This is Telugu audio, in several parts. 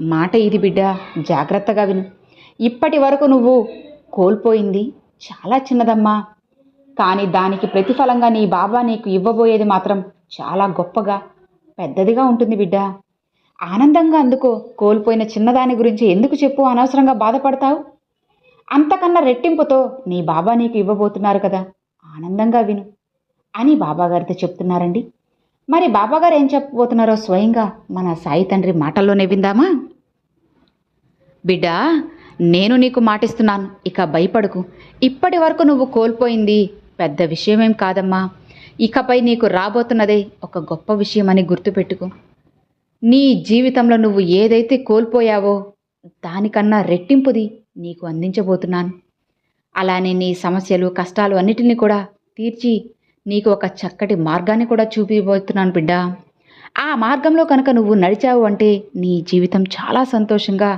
మాట ఇది బిడ్డ జాగ్రత్తగా విను. ఇప్పటి వరకు నువ్వు కోల్పోయింది చాలా చిన్నదమ్మా. కానీ దానికి ప్రతిఫలంగా నీ బాబా నీకు ఇవ్వబోయేది మాత్రం చాలా గొప్పగా పెద్దదిగా ఉంటుంది బిడ్డ. ఆనందంగా అందుకో కోల్పోయిన చిన్నదాని గురించి ఎందుకు చెప్పు? అనవసరంగా బాధపడతావు? అంతకన్నా రెట్టింపుతో నీ బాబా నీకు ఇవ్వబోతున్నారు కదా ఆనందంగా విను అని బాబాగారితో చెప్తున్నారండి. మరి బాబాగారు ఏం చెప్పబోతున్నారో స్వయంగా మన సాయి తండ్రి మాటల్లోనే విందామా? బిడ్డా నేను నీకు మాటిస్తున్నాను. ఇక భయపడకు. ఇప్పటి వరకు నువ్వు కోల్పోయింది పెద్ద విషయమేం కాదమ్మా. ఇకపై నీకు రాబోతున్నదే ఒక గొప్ప విషయమని గుర్తుపెట్టుకో. నీ జీవితంలో నువ్వు ఏదైతే కోల్పోయావో దానికన్నా రెట్టింపుది నీకు అందించబోతున్నాను. అలానే నీ సమస్యలు కష్టాలు అన్నిటిని కూడా తీర్చి నీకు ఒక చక్కటి మార్గాన్ని కూడా చూపిబోతున్నాను బిడ్డ. ఆ మార్గంలో కనుక నువ్వు నడిచావు అంటే నీ జీవితం చాలా సంతోషంగా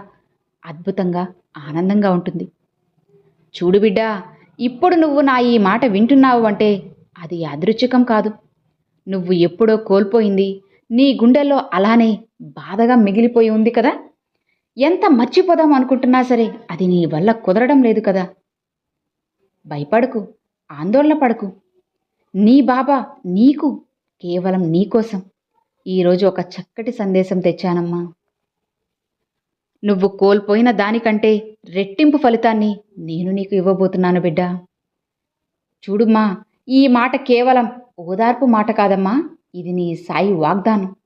అద్భుతంగా ఆనందంగా ఉంటుంది. చూడు బిడ్డ ఇప్పుడు నువ్వు నా ఈ మాట వింటున్నావు అంటే అది అదృచ్ఛకం కాదు. నువ్వు ఎప్పుడో కోల్పోయింది నీ గుండెల్లో అలానే బాధగా మిగిలిపోయి ఉంది కదా. ఎంత మర్చిపోదాం అనుకుంటున్నా సరే అది నీ వల్ల కుదరడం లేదు కదా. భయపడకు ఆందోళన పడకు. నీ బాబా నీకు కేవలం నీకోసం ఈరోజు ఒక చక్కటి సందేశం తెచ్చానమ్మా. నువ్వు కోల్పోయిన దానికంటే రెట్టింపు ఫలితాన్ని నేను నీకు ఇవ్వబోతున్నాను బిడ్డ. చూడుమ్మా ఈ మాట కేవలం ఓదార్పు మాట కాదమ్మా ఇది నీ సాయి వాగ్దానం.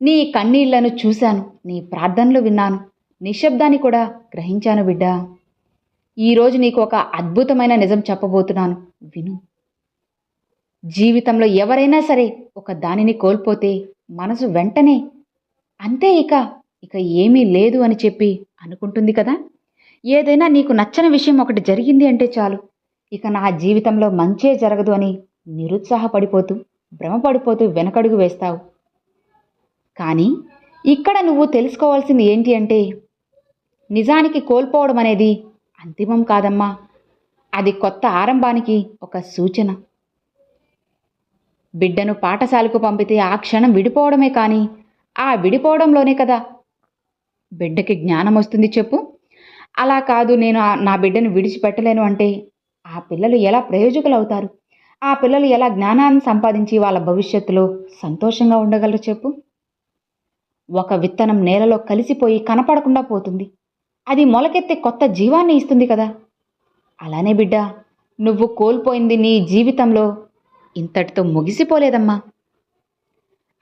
నీ కన్నీళ్ళను చూశాను నీ ప్రార్థనలు విన్నాను నిశ్శబ్దాన్ని కూడా గ్రహించాను బిడ్డ. ఈరోజు నీకు ఒక అద్భుతమైన నిజం చెప్పబోతున్నాను విను. జీవితంలో ఎవరైనా సరే ఒక దానిని కోల్పోతే మనసు వెంటనే అంతే ఇక ఇక ఏమీ లేదు అని చెప్పి అనుకుంటుంది కదా? ఏదైనా నీకు నచ్చని విషయం ఒకటి జరిగింది అంటే చాలు. ఇక నా జీవితంలో మంచే జరగదు అని నిరుత్సాహపడిపోతూ భ్రమపడిపోతూ వెనకడుగు వేస్తావు. కానీ ఇక్కడ నువ్వు తెలుసుకోవాల్సింది ఏంటి అంటే నిజానికి కోల్పోవడం అనేది అంతిమం కాదమ్మా. అది కొత్త ఆరంభానికి ఒక సూచన. బిడ్డను పాఠశాలకు పంపితే ఆ క్షణం విడిపోవడమే కానీ ఆ విడిపోవడంలోనే కదా. బిడ్డకి జ్ఞానం వస్తుంది చెప్పు. అలా కాదు నేను నా బిడ్డను విడిచిపెట్టలేను అంటే ఆ పిల్లలు ఎలా ప్రయోజకులు అవుతారు ఆ పిల్లలు ఎలా జ్ఞానాన్ని సంపాదించి వాళ్ళ భవిష్యత్తులో సంతోషంగా ఉండగలరు చెప్పు? ఒక విత్తనం నేలలో కలిసిపోయి కనపడకుండా పోతుంది. అది మొలకెత్తే కొత్త జీవాన్ని ఇస్తుంది కదా. అలానే బిడ్డ నువ్వు కోల్పోయింది నీ జీవితంలో ఇంతటితో ముగిసిపోలేదమ్మా.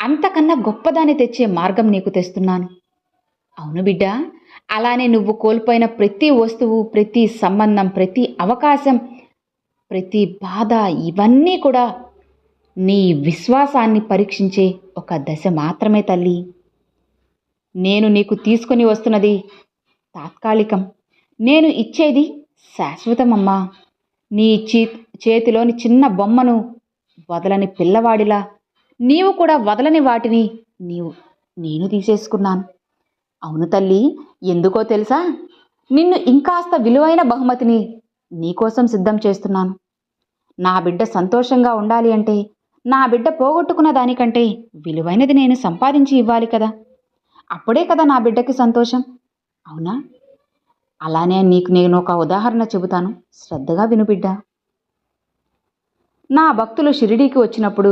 అంతకన్నా గొప్పదాన్ని తెచ్చే మార్గం నీకు తెస్తున్నాను. అవును బిడ్డ అలానే నువ్వు కోల్పోయిన ప్రతి వస్తువు ప్రతి సంబంధం ప్రతి అవకాశం ప్రతి బాధ ఇవన్నీ కూడా నీ విశ్వాసాన్ని పరీక్షించే ఒక దశ మాత్రమే తల్లి. నేను నీకు తీసుకొని వస్తున్నది తాత్కాలికం. నేను ఇచ్చేది శాశ్వతమమ్మా. నీ చేతిలోని చిన్న బొమ్మను వదలని పిల్లవాడిలా. నీవు కూడా వదలని వాటిని నీవు నేను తీసేసుకున్నాను. అవును తల్లి ఎందుకో తెలుసా? నిన్ను ఇంకాస్త విలువైన బహుమతిని నీకోసం సిద్ధం చేస్తున్నాను. నా బిడ్డ సంతోషంగా ఉండాలి అంటే నా బిడ్డ పోగొట్టుకున్న దానికంటే విలువైనది నేను సంపాదించి ఇవ్వాలి కదా. అప్పుడే కదా నా బిడ్డకి సంతోషం. అవునా? అలానే నీకు నేను ఒక ఉదాహరణ చెబుతాను. శ్రద్ధగా విను బిడ్డ. నా భక్తులు షిరిడీకి వచ్చినప్పుడు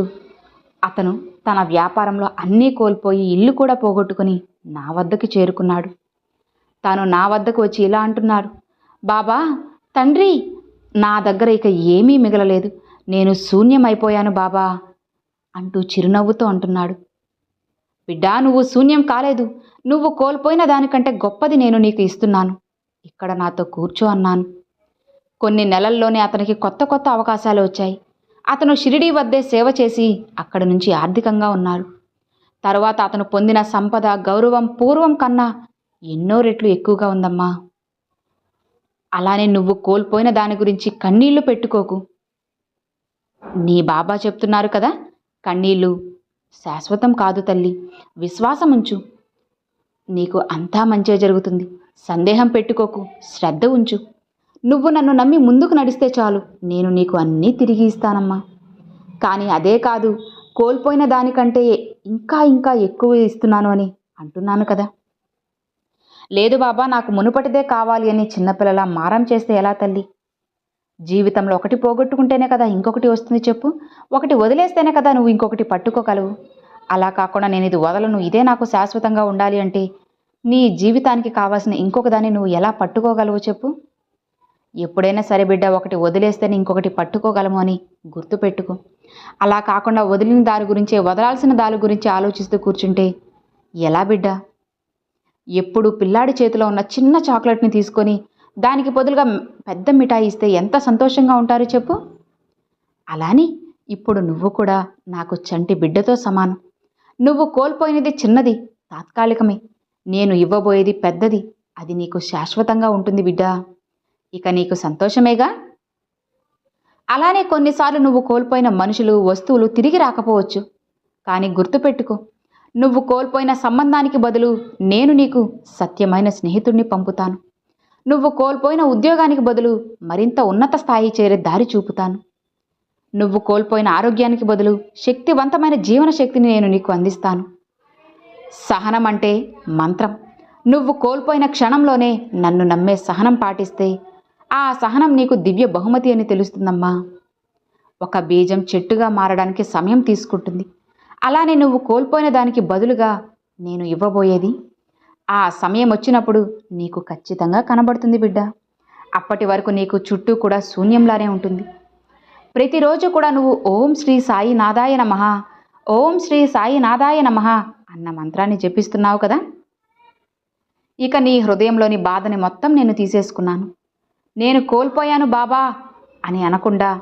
అతను తన వ్యాపారంలో అన్నీ కోల్పోయి ఇల్లు కూడా పోగొట్టుకుని నా వద్దకు చేరుకున్నాడు. తాను నా వద్దకు వచ్చి ఇలా అంటున్నారు బాబా తండ్రి నా దగ్గర ఇక ఏమీ మిగలలేదు. నేను శూన్యమైపోయాను బాబా అంటూ చిరునవ్వుతో అంటున్నాడు. బిడ్డా నువ్వు శూన్యం కాలేదు. నువ్వు కోల్పోయిన దానికంటే గొప్పది నేను నీకు ఇస్తున్నాను. ఇక్కడ నాతో కూర్చో అన్నాను. కొన్ని నెలల్లోనే అతనికి కొత్త కొత్త అవకాశాలు వచ్చాయి. అతను షిరిడీ వద్దే సేవ చేసి అక్కడి నుంచి ఆర్థికంగా ఉన్నారు. తరువాత అతను పొందిన సంపద గౌరవం పూర్వం కన్నా ఎన్నో రెట్లు ఎక్కువగా ఉందమ్మా. అలానే నువ్వు కోల్పోయిన దాని గురించి కన్నీళ్ళు పెట్టుకోకు. నీ బాబా చెప్తున్నారు కదా కన్నీళ్ళు శాశ్వతం కాదు తల్లి విశ్వాసం ఉంచు. నీకు అంతా మంచిగా జరుగుతుంది. సందేహం పెట్టుకోకు శ్రద్ధ ఉంచు. నువ్వు నన్ను నమ్మి ముందుకు నడిస్తే చాలు. నేను నీకు అన్నీ తిరిగి ఇస్తానమ్మా. కానీ అదే కాదు కోల్పోయిన దానికంటే ఇంకా ఇంకా ఎక్కువ ఇస్తున్నాను అని అంటున్నాను కదా. లేదు బాబా నాకు మునుపటిదే కావాలి అని చిన్నపిల్లలా మారం చేస్తే ఎలా తల్లి? జీవితంలో ఒకటి పోగొట్టుకుంటేనే కదా ఇంకొకటి వస్తుంది చెప్పు. ఒకటి వదిలేస్తేనే కదా నువ్వు ఇంకొకటి పట్టుకోగలవు. అలా కాకుండా నేను ఇది వదలను ఇదే నాకు శాశ్వతంగా ఉండాలి అంటే నీ జీవితానికి కావాల్సిన ఇంకొక దాన్ని నువ్వు ఎలా పట్టుకోగలవు చెప్పు? ఎప్పుడైనా సరే బిడ్డ ఒకటి వదిలేస్తేనే ఇంకొకటి పట్టుకోగలము అని గుర్తుపెట్టుకో. అలా కాకుండా వదిలిన దాని గురించే వదలాల్సిన దాని గురించి ఆలోచిస్తూ కూర్చుంటే ఎలా బిడ్డ? ఎప్పుడు పిల్లాడి చేతిలో ఉన్న చిన్న చాక్లెట్ని తీసుకొని దానికి బదులుగా పెద్ద మిఠాయి ఇస్తే ఎంత సంతోషంగా ఉంటారు చెప్పు. అలానే ఇప్పుడు నువ్వు కూడా నాకు చంటి బిడ్డతో సమానం. నువ్వు కోల్పోయినది చిన్నది తాత్కాలికమే. నేను ఇవ్వబోయేది పెద్దది. అది నీకు శాశ్వతంగా ఉంటుంది బిడ్డ. ఇక నీకు సంతోషమేగా? అలానే కొన్నిసార్లు నువ్వు కోల్పోయిన మనుషులు వస్తువులు తిరిగి రాకపోవచ్చు. కానీ గుర్తుపెట్టుకో నువ్వు కోల్పోయిన సంబంధానికి బదులు నేను నీకు సత్యమైన స్నేహితుడిని పంపుతాను. నువ్వు కోల్పోయిన ఉద్యోగానికి బదులు మరింత ఉన్నత స్థాయి చేరే దారి చూపుతాను. నువ్వు కోల్పోయిన ఆరోగ్యానికి బదులు శక్తివంతమైన జీవన శక్తిని నేను నీకు అందిస్తాను. సహనం అంటే మంత్రం. నువ్వు కోల్పోయిన క్షణంలోనే నన్ను నమ్మే సహనం పాటిస్తే ఆ సహనం నీకు దివ్య బహుమతి అని తెలుస్తుందమ్మా. ఒక బీజం చెట్టుగా మారడానికి సమయం తీసుకుంటుంది. అలానే నువ్వు కోల్పోయిన దానికి బదులుగా నేను ఇవ్వబోయేది. ఆ సమయం వచ్చినప్పుడు నీకు ఖచ్చితంగా కనబడుతుంది బిడ్డ. అప్పటి వరకు నీకు చుట్టూ కూడా శూన్యంలానే ఉంటుంది. ప్రతిరోజు కూడా నువ్వు ఓం శ్రీ సాయి నాదాయ నమః ఓం శ్రీ సాయి నాదాయ నమః అన్న మంత్రాన్ని జపిస్తున్నావు కదా? ఇక నీ హృదయంలోని బాధని మొత్తం నేను తీసేసుకున్నాను. నేను కోల్పోయాను బాబా అని అనకుండా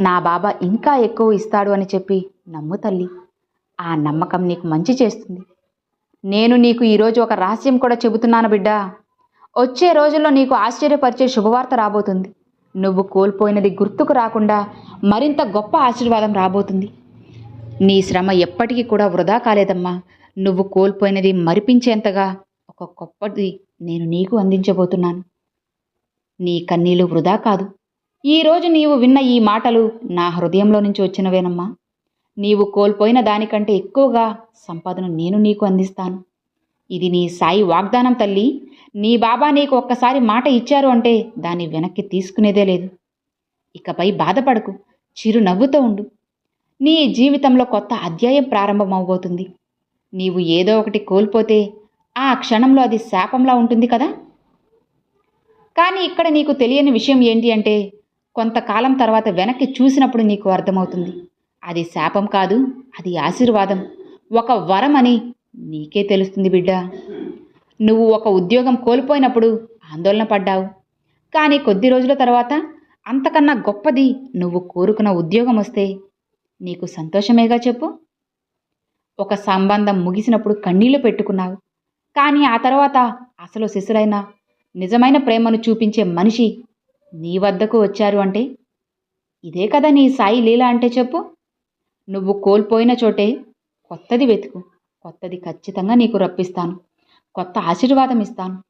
నా బాబా ఇంకా ఎక్కువ ఇస్తాడు అని చెప్పి నమ్ము తల్లి. ఆ నమ్మకం నీకు మంచి చేస్తుంది. నేను నీకు ఈరోజు ఒక రహస్యం కూడా చెబుతున్నాను బిడ్డా. వచ్చే రోజుల్లో నీకు ఆశ్చర్యపరిచే శుభవార్త రాబోతుంది. నువ్వు కోల్పోయినది గుర్తుకు రాకుండా మరింత గొప్ప ఆశీర్వాదం రాబోతుంది. నీ శ్రమ ఎప్పటికీ కూడా వృధా కాలేదమ్మా. నువ్వు కోల్పోయినది మరిపించేంతగా ఒక గొప్పది నేను నీకు అందించబోతున్నాను. నీ కన్నీలు వృధా కాదు. ఈరోజు నీవు విన్న ఈ మాటలు నా హృదయంలో నుంచి వచ్చినవేనమ్మా. నీవు కోల్పోయిన దానికంటే ఎక్కువగా సంపదను నేను నీకు అందిస్తాను. ఇది నీ సాయి వాగ్దానం తల్లి. నీ బాబా నీకు ఒక్కసారి మాట ఇచ్చారు అంటే దాన్ని వెనక్కి తీసుకునేదే లేదు. ఇకపై బాధపడకు చిరునవ్వుతో ఉండు. నీ జీవితంలో కొత్త అధ్యాయం ప్రారంభమవబోతుంది నీవు ఏదో ఒకటి కోల్పోతే ఆ క్షణంలో అది శాపంలా ఉంటుంది కదా? కానీ ఇక్కడ నీకు తెలియని విషయం ఏంటి అంటే కొంతకాలం తర్వాత వెనక్కి చూసినప్పుడు నీకు అర్థమవుతుంది. అది శాపం కాదు అది ఆశీర్వాదం. ఒక వరం అని నీకే తెలుస్తుంది బిడ్డ. నువ్వు ఒక ఉద్యోగం కోల్పోయినప్పుడు ఆందోళన పడ్డావు. కానీ కొద్ది రోజుల తర్వాత అంతకన్నా గొప్పది నువ్వు కోరుకున్న ఉద్యోగం వస్తే నీకు సంతోషమేగా చెప్పు. ఒక సంబంధం ముగిసినప్పుడు కన్నీళ్ళు పెట్టుకున్నావు. కానీ ఆ తర్వాత అసలు శిశులైన నిజమైన ప్రేమను చూపించే మనిషి నీ వద్దకు వచ్చారు అంటే? ఇదే కదా నీ సాయి లీల అంటే చెప్పు. నువ్వు కోల్పోయిన చోటే కొత్తది వెతుకు. కొత్తది ఖచ్చితంగా నీకు రప్పిస్తాను. కొత్త ఆశీర్వాదం ఇస్తాను.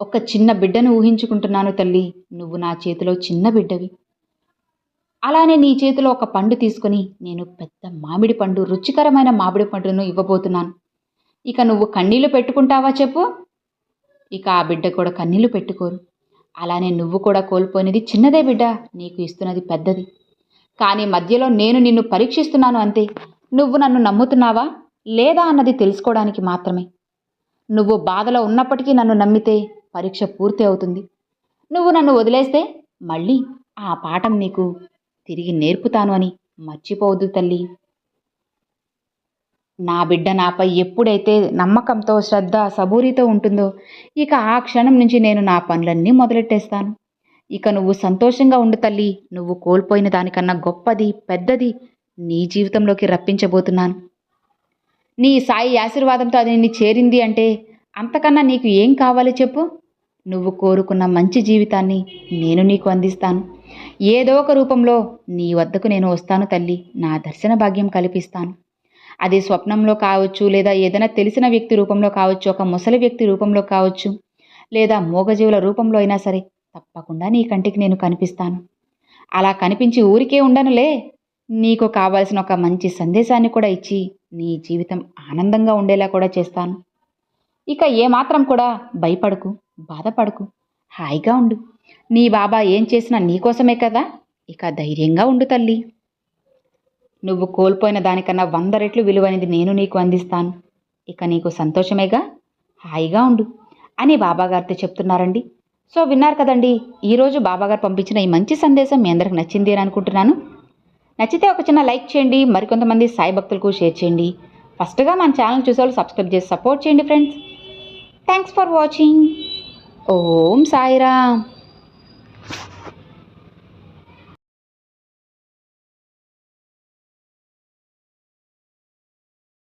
ఒక చిన్న బిడ్డను ఊహించుకుంటున్నాను తల్లి. నువ్వు నా చేతిలో చిన్న బిడ్డవి. అలానే నీ చేతిలో ఒక పండు తీసుకొని నేను పెద్ద మామిడి పండు రుచికరమైన మామిడి పండును ఇవ్వబోతున్నాను. ఇక నువ్వు కన్నీళ్ళు పెట్టుకుంటావా చెప్పు? ఇక ఆ బిడ్డ కూడా కన్నీళ్ళు పెట్టుకోరు. అలానే నువ్వు కూడా కోల్పోయినది చిన్నదే బిడ్డ నీకు ఇస్తున్నది పెద్దది. కానీ మధ్యలో నేను నిన్ను పరీక్షిస్తున్నాను అంతే. నువ్వు నన్ను నమ్ముతున్నావా? లేదా అన్నది తెలుసుకోవడానికి మాత్రమే. నువ్వు బాధలో ఉన్నప్పటికీ నన్ను నమ్మితే పరీక్ష పూర్తి అవుతుంది. నువ్వు నన్ను వదిలేస్తే మళ్ళీ ఆ పాఠం నీకు తిరిగి నేర్పుతాను అని మర్చిపోవద్దు తల్లి. నా బిడ్డ నాపై ఎప్పుడైతే నమ్మకంతో శ్రద్ధ సబూరితో ఉంటుందో ఇక ఆ క్షణం నుంచి నేను నా పనులన్నీ మొదలెట్టేస్తాను. ఇక నువ్వు సంతోషంగా ఉండు తల్లి. నువ్వు కోల్పోయిన దానికన్నా గొప్పది పెద్దది నీ జీవితంలోకి రప్పించబోతున్నాను. నీ సాయి ఆశీర్వాదంతో అది నిన్ను చేరింది అంటే అంతకన్నా నీకు ఏం కావాలి చెప్పు? నువ్వు కోరుకున్న మంచి జీవితాన్ని నేను నీకు అందిస్తాను. ఏదో ఒక రూపంలో నీ వద్దకు నేను వస్తాను తల్లి. నా దర్శన భాగ్యం కల్పిస్తాను. అది స్వప్నంలో కావచ్చు లేదా ఏదైనా తెలిసిన వ్యక్తి రూపంలో కావచ్చు ఒక ముసలి వ్యక్తి రూపంలో కావచ్చు లేదా మూగజీవుల రూపంలో అయినా సరే తప్పకుండా నీ కంటికి నేను కనిపిస్తాను. అలా కనిపించి ఊరికే ఉండనులే. నీకు కావాల్సిన ఒక మంచి సందేశాన్ని కూడా ఇచ్చి నీ జీవితం ఆనందంగా ఉండేలా కూడా చేస్తాను. ఇక ఏమాత్రం కూడా భయపడకు బాధపడకు హాయిగా ఉండు. నీ బాబా ఏం చేసినా నీకోసమే కదా? ఇక ధైర్యంగా ఉండు తల్లి. నువ్వు కోల్పోయిన దానికన్నా వంద రెట్లు విలువైనది నేను నీకు అందిస్తాను. ఇక నీకు సంతోషమేగా? హాయిగా ఉండు. అని బాబాగారితో చెప్తున్నారండి. సో విన్నారు కదండి ఈరోజు బాబాగారు పంపించిన ఈ మంచి సందేశం మీ అందరికి నచ్చింది అని అనుకుంటున్నాను. నచ్చితే ఒక చిన్న లైక్ చేయండి మరికొంతమంది సాయి భక్తులకు షేర్ చేయండి. ఫస్ట్గా మన ఛానల్ చూసేవాళ్ళు సబ్స్క్రైబ్ చేసి సపోర్ట్ చేయండి friends. Thanks for watching. Om Sairam.